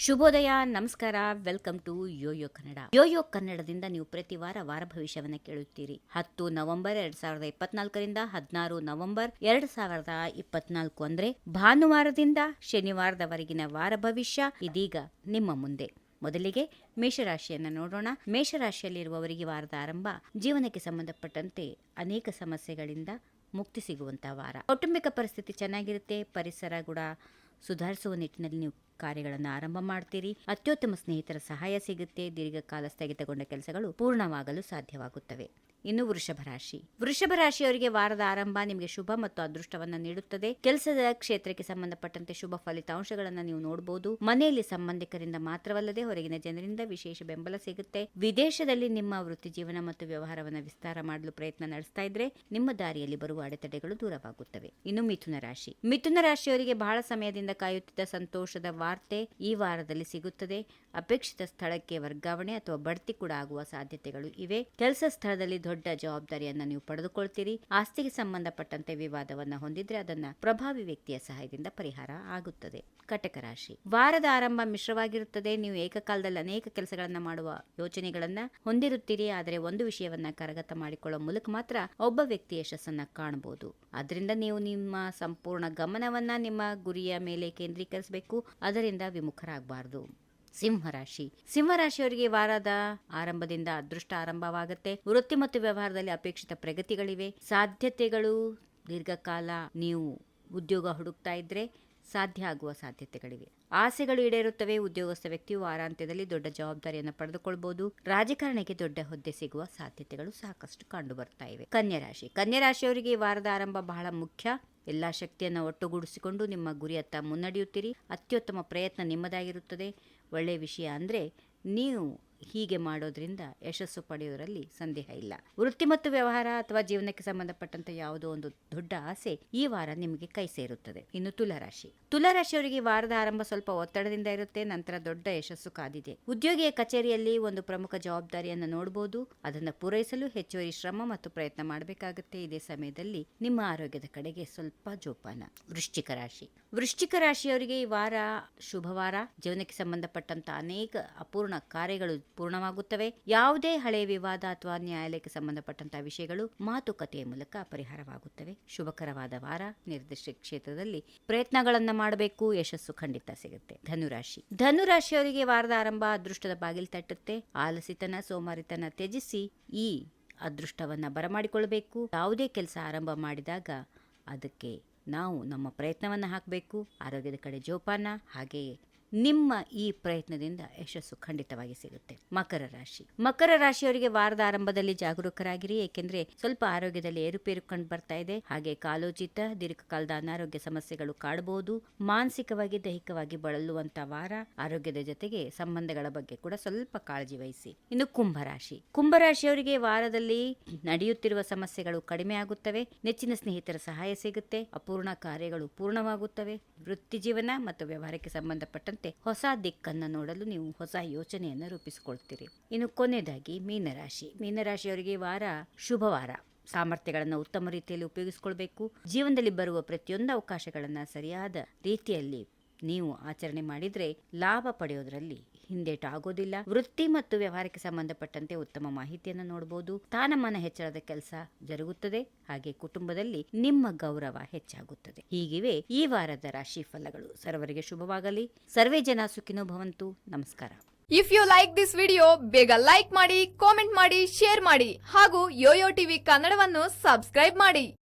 ಶುಭೋದಯ, ನಮಸ್ಕಾರ. Welcome to YoYo Kannada YoYo ಕನ್ನಡದಿಂದ ನೀವು ಪ್ರತಿ ವಾರ ವಾರ ಭವಿಷ್ಯವನ್ನ ಕೇಳುತ್ತೀರಿ. ಹತ್ತು ನವೆಂಬರ್ ಎರಡ್ ಸಾವಿರದ ಇಪ್ಪತ್ನಾಲ್ಕರಿಂದ ಹದಿನಾರು ನವೆಂಬರ್ ಎರಡ್ ಸಾವಿರದ ಇಪ್ಪತ್ನಾಲ್ಕು ಅಂದ್ರೆ ಭಾನುವಾರದಿಂದ ಶನಿವಾರದವರೆಗಿನ ವಾರ ಭವಿಷ್ಯ ಇದೀಗ ನಿಮ್ಮ ಮುಂದೆ. ಮೊದಲಿಗೆ ಮೇಷರಾಶಿಯನ್ನ ನೋಡೋಣ. ಮೇಷರಾಶಿಯಲ್ಲಿರುವವರಿಗೆ ವಾರದ ಆರಂಭ ಜೀವನಕ್ಕೆ ಸಂಬಂಧಪಟ್ಟಂತೆ ಅನೇಕ ಸಮಸ್ಯೆಗಳಿಂದ ಮುಕ್ತಿ ಸಿಗುವಂತಹ ವಾರ. ಕೌಟುಂಬಿಕ ಪರಿಸ್ಥಿತಿ ಚೆನ್ನಾಗಿರುತ್ತೆ. ಪರಿಸರ ಕೂಡ ಸುಧಾರಿಸುವ ನಿಟ್ಟಿನಲ್ಲಿ ನೀವು ಕಾರ್ಯಗಳನ್ನು ಆರಂಭ ಮಾಡ್ತೀರಿ. ಅತ್ಯುತ್ತಮ ಸ್ನೇಹಿತರ ಸಹಾಯ ಸಿಗುತ್ತೆ. ದೀರ್ಘಕಾಲ ಸ್ಥಗಿತಗೊಂಡ ಕೆಲಸಗಳು ಪೂರ್ಣವಾಗಲು ಸಾಧ್ಯವಾಗುತ್ತವೆ. ಇನ್ನು ವೃಷಭ ರಾಶಿ. ವೃಷಭ ರಾಶಿಯವರಿಗೆ ವಾರದ ಆರಂಭ ನಿಮಗೆ ಶುಭ ಮತ್ತು ಅದೃಷ್ಟವನ್ನ ನೀಡುತ್ತದೆ. ಕೆಲಸದ ಕ್ಷೇತ್ರಕ್ಕೆ ಸಂಬಂಧಪಟ್ಟಂತೆ ಶುಭ ಫಲಿತಾಂಶಗಳನ್ನು ನೀವು ನೋಡಬಹುದು ಮನೆಯಲ್ಲಿ ಸಂಬಂಧಿಕರಿಂದ ಮಾತ್ರವಲ್ಲದೆ ಹೊರಗಿನ ಜನರಿಂದ ವಿಶೇಷ ಬೆಂಬಲ ಸಿಗುತ್ತೆ. ವಿದೇಶದಲ್ಲಿ ನಿಮ್ಮ ವೃತ್ತಿ ಜೀವನ ಮತ್ತು ವ್ಯವಹಾರವನ್ನು ವಿಸ್ತಾರ ಮಾಡಲು ಪ್ರಯತ್ನ ನಡೆಸ್ತಾ ಇದ್ರೆ ನಿಮ್ಮ ದಾರಿಯಲ್ಲಿ ಬರುವ ಅಡೆತಡೆಗಳು ದೂರವಾಗುತ್ತವೆ. ಇನ್ನು ಮಿಥುನ ರಾಶಿ. ಮಿಥುನ ರಾಶಿಯವರಿಗೆ ಬಹಳ ಸಮಯದಿಂದ ಕಾಯುತ್ತಿದ್ದ ಸಂತೋಷದ ವಾರ್ತೆ ಈ ವಾರದಲ್ಲಿ ಸಿಗುತ್ತದೆ. ಅಪೇಕ್ಷಿತ ಸ್ಥಳಕ್ಕೆ ವರ್ಗಾವಣೆ ಅಥವಾ ಬಡ್ತಿ ಕೂಡ ಆಗುವ ಸಾಧ್ಯತೆಗಳು ಇವೆ. ಕೆಲಸ ಸ್ಥಳದಲ್ಲಿ ದೊಡ್ಡ ಜವಾಬ್ದಾರಿಯನ್ನ ನೀವು ಪಡೆದುಕೊಳ್ತೀರಿ. ಆಸ್ತಿಗೆ ಸಂಬಂಧಪಟ್ಟಂತೆ ವಿವಾದವನ್ನ ಹೊಂದಿದ್ರೆ ಅದನ್ನ ಪ್ರಭಾವಿ ವ್ಯಕ್ತಿಯ ಸಹಾಯದಿಂದ ಪರಿಹಾರ ಆಗುತ್ತದೆ. ಕಟಕ ರಾಶಿ. ವಾರದ ಆರಂಭ ಮಿಶ್ರವಾಗಿರುತ್ತದೆ. ನೀವು ಏಕಕಾಲದಲ್ಲಿ ಅನೇಕ ಕೆಲಸಗಳನ್ನ ಮಾಡುವ ಯೋಚನೆಗಳನ್ನ ಹೊಂದಿರುತ್ತೀರಿ. ಆದರೆ ಒಂದು ವಿಷಯವನ್ನ ಕರಗತ ಮಾಡಿಕೊಳ್ಳುವ ಮೂಲಕ ಮಾತ್ರ ಒಬ್ಬ ವ್ಯಕ್ತಿ ಯಶಸ್ಸನ್ನ ಕಾಣಬಹುದು ಅದರಿಂದ ನೀವು ನಿಮ್ಮ ಸಂಪೂರ್ಣ ಗಮನವನ್ನ ನಿಮ್ಮ ಗುರಿಯ ಮೇಲೆ ಕೇಂದ್ರೀಕರಿಸಬೇಕು. ಅದರಿಂದ ವಿಮುಖರಾಗಬಾರದು. ಸಿಂಹರಾಶಿ. ಸಿಂಹರಾಶಿಯವರಿಗೆ ವಾರದ ಆರಂಭದಿಂದ ಅದೃಷ್ಟ ಆರಂಭವಾಗುತ್ತೆ. ವೃತ್ತಿ ಮತ್ತು ವ್ಯವಹಾರದಲ್ಲಿ ಅಪೇಕ್ಷಿತ ಪ್ರಗತಿಗಳಿವೆ. ಸಾಧ್ಯತೆಗಳು ದೀರ್ಘಕಾಲ ನೀವು ಉದ್ಯೋಗ ಹುಡುಕ್ತಾ ಇದ್ರೆ ಸಾಧ್ಯ ಆಗುವ ಸಾಧ್ಯತೆಗಳಿವೆ. ಆಸೆಗಳು ಈಡೇರುತ್ತವೆ, ಉದ್ಯೋಗಸ್ಥ ವ್ಯಕ್ತಿಯು ವಾರಾಂತ್ಯದಲ್ಲಿ ದೊಡ್ಡ ಜವಾಬ್ದಾರಿಯನ್ನು ಪಡೆದುಕೊಳ್ಬಹುದು ರಾಜಕಾರಣಕ್ಕೆ ದೊಡ್ಡ ಹುದ್ದೆ ಸಿಗುವ ಸಾಧ್ಯತೆಗಳು ಸಾಕಷ್ಟು ಕಂಡು ಬರ್ತಾ ಇವೆ. ಕನ್ಯಾ ರಾಶಿ ಕನ್ಯಾ ರಾಶಿಯವರಿಗೆ ಈ ವಾರದ ಆರಂಭ ಬಹಳ ಮುಖ್ಯ. ಎಲ್ಲಾ ಶಕ್ತಿಯನ್ನು ಒಟ್ಟುಗೂಡಿಸಿಕೊಂಡು ನಿಮ್ಮ ಗುರಿಯತ್ತ ಮುನ್ನಡೆಯುತ್ತೀರಿ. ಅತ್ಯುತ್ತಮ ಪ್ರಯತ್ನ ನಿಮ್ಮದಾಗಿರುತ್ತದೆ. ಒಳ್ಳೆಯ ವಿಷಯ ಅಂದರೆ ನೀವು ಹೀಗೆ ಮಾಡೋದ್ರಿಂದ ಯಶಸ್ಸು ಪಡೆಯುವುದರಲ್ಲಿ ಸಂದೇಹ ಇಲ್ಲ. ವೃತ್ತಿ ಮತ್ತು ವ್ಯವಹಾರ ಅಥವಾ ಜೀವನಕ್ಕೆ ಸಂಬಂಧಪಟ್ಟಂತ ಯಾವುದೋ ಒಂದು ದೊಡ್ಡ ಆಸೆ ಈ ವಾರ ನಿಮಗೆ ಕೈ ಸೇರುತ್ತದೆ. ಇನ್ನು ತುಲಾರಾಶಿ. ತುಲಾರಾಶಿಯವರಿಗೆ ವಾರದ ಆರಂಭ ಸ್ವಲ್ಪ ಒತ್ತಡದಿಂದ ಇರುತ್ತೆ, ನಂತರ ದೊಡ್ಡ ಯಶಸ್ಸು ಕಾದಿದೆ. ಉದ್ಯೋಗಿಯ ಕಚೇರಿಯಲ್ಲಿ ಒಂದು ಪ್ರಮುಖ ಜವಾಬ್ದಾರಿಯನ್ನು ನೋಡಬಹುದು ಅದನ್ನು ಪೂರೈಸಲು ಹೆಚ್ಚುವರಿ ಶ್ರಮ ಮತ್ತು ಪ್ರಯತ್ನ ಮಾಡಬೇಕಾಗುತ್ತೆ. ಇದೇ ಸಮಯದಲ್ಲಿ ನಿಮ್ಮ ಆರೋಗ್ಯದ ಕಡೆಗೆ ಸ್ವಲ್ಪ ಜೋಪಾನ. ವೃಶ್ಚಿಕ ರಾಶಿ. ವೃಶ್ಚಿಕ ರಾಶಿಯವರಿಗೆ ಈ ವಾರ ಶುಭವಾರ. ಜೀವನಕ್ಕೆ ಸಂಬಂಧಪಟ್ಟಂತ ಅನೇಕ ಅಪೂರ್ಣ ಕಾರ್ಯಗಳು ಪೂರ್ಣವಾಗುತ್ತವೆ. ಯಾವುದೇ ಹಳೆ ವಿವಾದ ಅಥವಾ ನ್ಯಾಯಾಲಯಕ್ಕೆ ಸಂಬಂಧಪಟ್ಟಂತಹ ವಿಷಯಗಳು ಮಾತುಕತೆಯ ಮೂಲಕ ಪರಿಹಾರವಾಗುತ್ತವೆ. ಶುಭಕರವಾದ ವಾರ. ನಿರ್ದಿಷ್ಟ ಕ್ಷೇತ್ರದಲ್ಲಿ ಪ್ರಯತ್ನಗಳನ್ನು ಮಾಡಬೇಕು. ಯಶಸ್ಸು ಖಂಡಿತ ಸಿಗುತ್ತೆ. ಧನುರಾಶಿ. ಧನುರಾಶಿಯವರಿಗೆ ವಾರದ ಆರಂಭ ಅದೃಷ್ಟದ ಬಾಗಿಲು ತಟ್ಟುತ್ತೆ. ಆಲಸಿತನ, ಸೋಮಾರಿತನ ತ್ಯಜಿಸಿ ಈ ಅದೃಷ್ಟವನ್ನ ಬರಮಾಡಿಕೊಳ್ಳಬೇಕು. ಯಾವುದೇ ಕೆಲಸ ಆರಂಭ ಮಾಡಿದಾಗ ಅದಕ್ಕೆ ನಾವು ನಮ್ಮ ಪ್ರಯತ್ನವನ್ನು ಹಾಕಬೇಕು. ಆರೋಗ್ಯದ ಕಡೆ ಜೋಪಾನ. ಹಾಗೆಯೇ ನಿಮ್ಮ ಈ ಪ್ರಯತ್ನದಿಂದ ಯಶಸ್ಸು ಖಂಡಿತವಾಗಿ ಸಿಗುತ್ತೆ. ಮಕರ ರಾಶಿ. ಮಕರ ರಾಶಿಯವರಿಗೆ ವಾರದ ಆರಂಭದಲ್ಲಿ ಜಾಗರೂಕರಾಗಿರಿ, ಏಕೆಂದ್ರೆ ಸ್ವಲ್ಪ ಆರೋಗ್ಯದಲ್ಲಿ ಏರುಪೇರು ಕಂಡು ಬರ್ತಾ ಇದೆ. ಹಾಗೆ ಕಾಲೋಚಿತ, ದೀರ್ಘಕಾಲದ ಅನಾರೋಗ್ಯ ಸಮಸ್ಯೆಗಳು ಕಾಡಬಹುದು ಮಾನಸಿಕವಾಗಿ, ದೈಹಿಕವಾಗಿ ಬಳಲುವಂತ ವಾರ ಆರೋಗ್ಯದ ಜೊತೆಗೆ ಸಂಬಂಧಗಳ ಬಗ್ಗೆ ಕೂಡ ಸ್ವಲ್ಪ ಕಾಳಜಿ ವಹಿಸಿ. ಇನ್ನು ಕುಂಭರಾಶಿ ಕುಂಭರಾಶಿಯವರಿಗೆ ವಾರದಲ್ಲಿ ನಡೆಯುತ್ತಿರುವ ಸಮಸ್ಯೆಗಳು ಕಡಿಮೆ ಆಗುತ್ತವೆ. ನೆಚ್ಚಿನ ಸ್ನೇಹಿತರ ಸಹಾಯ ಸಿಗುತ್ತೆ. ಅಪೂರ್ಣ ಕಾರ್ಯಗಳು ಪೂರ್ಣವಾಗುತ್ತವೆ. ವೃತ್ತಿ ಜೀವನ ಮತ್ತು ವ್ಯವಹಾರಕ್ಕೆ ಸಂಬಂಧಪಟ್ಟಂತೆ ಹೊಸ ದಿಕ್ಕನ್ನು ನೋಡಲು ನೀವು ಹೊಸ ಯೋಚನೆಯನ್ನು ರೂಪಿಸಿಕೊಳ್ತೀರಿ. ಇನ್ನು ಕೊನೆಯದಾಗಿ ಮೀನರಾಶಿ. ಮೀನರಾಶಿಯವರಿಗೆ ವಾರ ಶುಭವಾರ ಸಾಮರ್ಥ್ಯಗಳನ್ನು ಉತ್ತಮ ರೀತಿಯಲ್ಲಿ ಉಪಯೋಗಿಸಿಕೊಳ್ಬೇಕು. ಜೀವನದಲ್ಲಿ ಬರುವ ಪ್ರತಿಯೊಂದು ಅವಕಾಶಗಳನ್ನು ಸರಿಯಾದ ರೀತಿಯಲ್ಲಿ ನೀವು ಆಚರಣೆ ಮಾಡಿದ್ರೆ ಲಾಭ ಪಡೆಯೋದ್ರಲ್ಲಿ ಹಿಂದೇಟಾಗೋದಿಲ್ಲ. ವೃತ್ತಿ ಮತ್ತು ವ್ಯವಹಾರಕ್ಕೆ ಸಂಬಂಧಪಟ್ಟಂತೆ ಉತ್ತಮ ಮಾಹಿತಿಯನ್ನು ನೋಡಬಹುದು ಸ್ಥಾನಮಾನ ಹೆಚ್ಚಳದ ಕೆಲಸ ಜರುಗುತ್ತದೆ. ಹಾಗೆ ಕುಟುಂಬದಲ್ಲಿ ನಿಮ್ಮ ಗೌರವ ಹೆಚ್ಚಾಗುತ್ತದೆ. ಹೀಗಿವೆ ಈ ವಾರದ ರಾಶಿ ಫಲಗಳು ಸರ್ವರಿಗೆ ಶುಭವಾಗಲಿ. ಸರ್ವೇ ಜನ ಸುಖಿನೋ ಭವಂತು. ನಮಸ್ಕಾರ. If you like this video ಬೇಗ ಲೈಕ್ ಮಾಡಿ ಕಾಮೆಂಟ್ ಮಾಡಿ ಶೇರ್ ಮಾಡಿ. ಹಾಗೂ ಯೋಯೋ ಟಿವಿ ಕನ್ನಡವನ್ನು ಸಬ್ಸ್ಕ್ರೈಬ್ ಮಾಡಿ.